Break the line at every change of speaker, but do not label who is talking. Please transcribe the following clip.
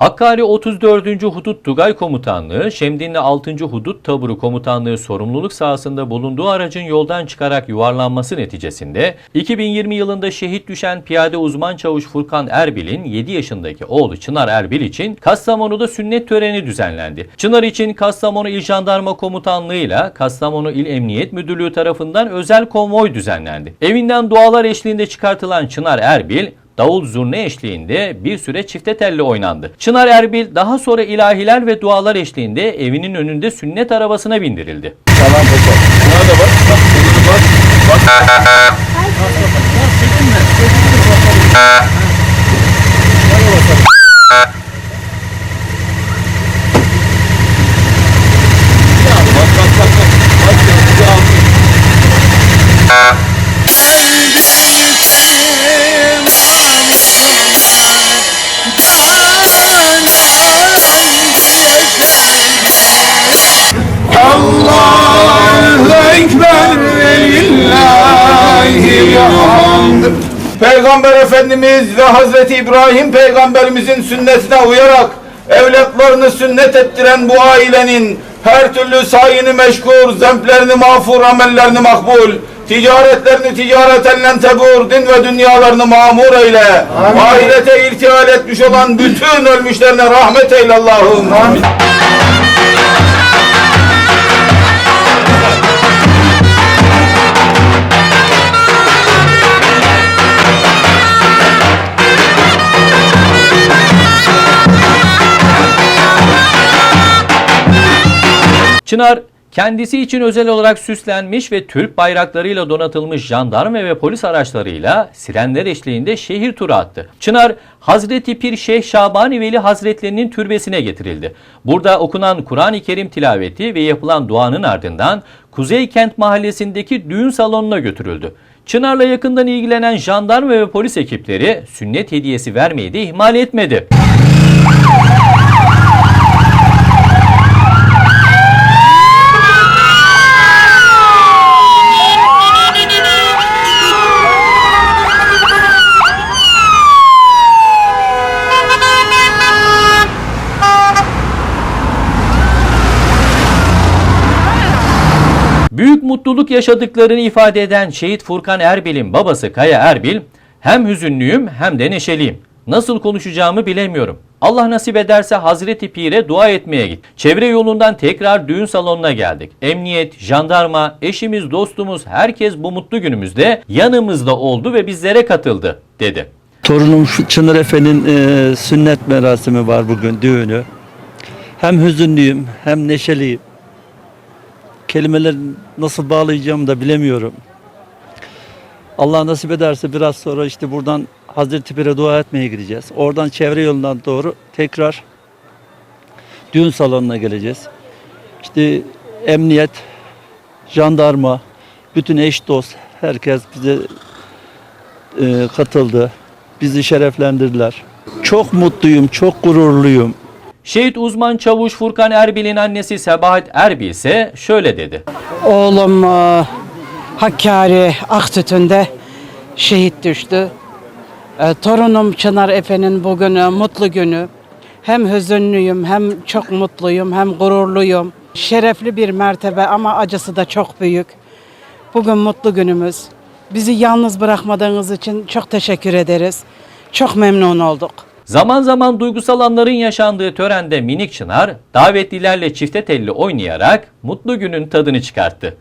Hakkari 34. Hudut Tugay Komutanlığı, Şemdinli 6. Hudut Taburu Komutanlığı sorumluluk sahasında bulunduğu aracın yoldan çıkarak yuvarlanması neticesinde 2020 yılında şehit düşen piyade uzman çavuş Furkan Erbil'in 7 yaşındaki oğlu Çınar Erbil için Kastamonu'da sünnet töreni düzenlendi. Çınar için Kastamonu İl Jandarma Komutanlığı ile Kastamonu İl Emniyet Müdürlüğü tarafından özel konvoy düzenlendi. Evinden dualar eşliğinde çıkartılan Çınar Erbil, davul zurne eşliğinde bir süre çifte telli oynandı. Çınar Erbil daha sonra ilahiler ve dualar eşliğinde evinin önünde sünnet arabasına bindirildi.
Tamam paşa. Buna da bak. Bak kolunu bak. Bak. Bas bakalım. Bas çekinme. Çekinme bakalım. Şöyle
hamd. Peygamber Efendimiz ve Hazreti İbrahim peygamberimizin sünnetine uyarak evlatlarını sünnet ettiren bu ailenin her türlü sayını meşkur, zemplerini mağfur, amellerini makbul, ticaretlerini ticareten tebur, din ve dünyalarını mamur eyle. Ahirete irtihal etmiş olan bütün ölmüşlerine rahmet eyle Allah'ım.
Çınar kendisi için özel olarak süslenmiş ve Türk bayraklarıyla donatılmış jandarma ve polis araçlarıyla sirenler eşliğinde şehir turu attı. Çınar Hazreti Pir Şeyh Şabani Veli Hazretlerinin türbesine getirildi. Burada okunan Kur'an-ı Kerim tilaveti ve yapılan duanın ardından Kuzey Kent Mahallesi'ndeki düğün salonuna götürüldü. Çınar'la yakından ilgilenen jandarma ve polis ekipleri sünnet hediyesi vermeyi de ihmal etmedi. Büyük mutluluk yaşadıklarını ifade eden şehit Furkan Erbil'in babası Kaya Erbil, hem hüzünlüyüm hem de neşeliyim. Nasıl konuşacağımı bilemiyorum. Allah nasip ederse Hazreti Pir'e dua etmeye git. Çevre yolundan tekrar düğün salonuna geldik. Emniyet, jandarma, eşimiz, dostumuz herkes bu mutlu günümüzde yanımızda oldu ve bizlere katıldı dedi.
Torunum Çınar Efe'nin e, sünnet merasimi var bugün, düğünü. Hem hüzünlüyüm hem neşeliyim. Kelimeler nasıl bağlayacağımı da bilemiyorum. Allah nasip ederse biraz sonra işte buradan Hazreti Pir'e dua etmeye gideceğiz. Oradan çevre yolundan doğru tekrar düğün salonuna geleceğiz. İşte emniyet, jandarma, bütün eş dost herkes bize e, katıldı. Bizi şereflendirdiler. Çok mutluyum, çok gururluyum.
Şehit uzman çavuş Furkan Erbil'in annesi Sebahat Erbil ise şöyle dedi.
Oğlum e, Hakkari Aktütü'nde şehit düştü. E, torunum Çınar Efe'nin bugün e, mutlu günü. Hem hüzünlüyüm, hem çok mutluyum, hem gururluyum. Şerefli bir mertebe ama acısı da çok büyük. Bugün mutlu günümüz. Bizi yalnız bırakmadığınız için çok teşekkür ederiz. Çok memnun olduk.
Zaman zaman duygusal anların yaşandığı törende minik Çınar davetlilerle çifte telli oynayarak mutlu günün tadını çıkarttı.